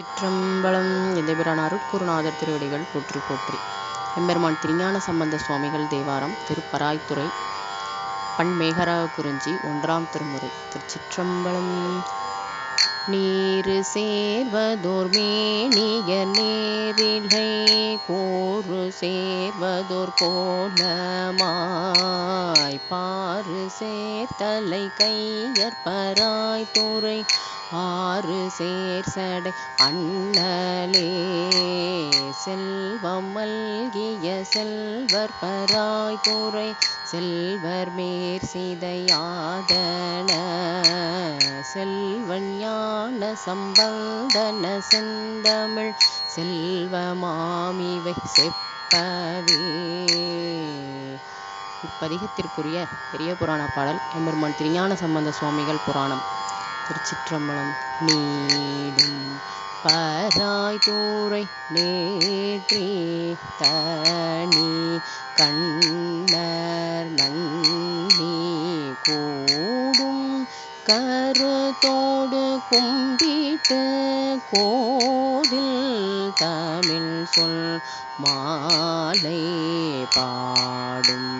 சிற்றம்பலம் எந்தபிரான் அருட்குருநாதர் திருவடிகள் போற்றி போற்றி. எம்பெருமான் திருஞான சம்பந்த சுவாமிகள் தேவாரம் திருப்பராய்த்துறை பண் மேகராக குறிஞ்சி ஒன்றாம் திருமுறை. திருச்சிற்றம்பலம் நீரு சேர்வதோர் மேனிய நேரிலை கோரு சேர்வதோர் கோலமாய். பாரு சேர்த்தலை கையற்பராய்த்துறை ஆறு சேர்சடை அண்ணலே. செல்வம் மல்கிய செல்வர் பராய் செல்வர் மேற் சிதையாதன. செல்வன் ஞான சம்பந்தன செந்தமிழ். செல்வமாமிவை செப்பவே. இப்பதிகத்திற்குரிய பெரிய புராண பாடல் எம்பெருமான் திருஞான சம்பந்த சுவாமிகள் புராணம். திருச்சிற்றம்பலம். நீடும் பராய் தூரை நேற்றி தனி கண்ணர் நன்னி கூடும் கருத்தோடு கும்பிட்டு கோதில் தமிழ் சொல் மாலை பாடும்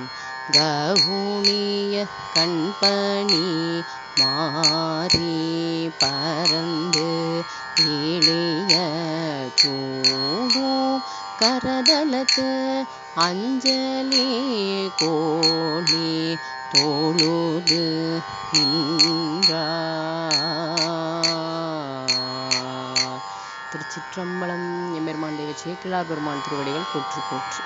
கவுனிய கண்பணி மாறி பறந்து இளைய கூடும் கரதலத்து அஞ்சலி கோழி தோழுது நின்றா. திருச்சிற்றம்பலம் எம்பெருமான் தேவ சேக்கிழார் பெருமான் திருவடிகள் போற்று போற்று.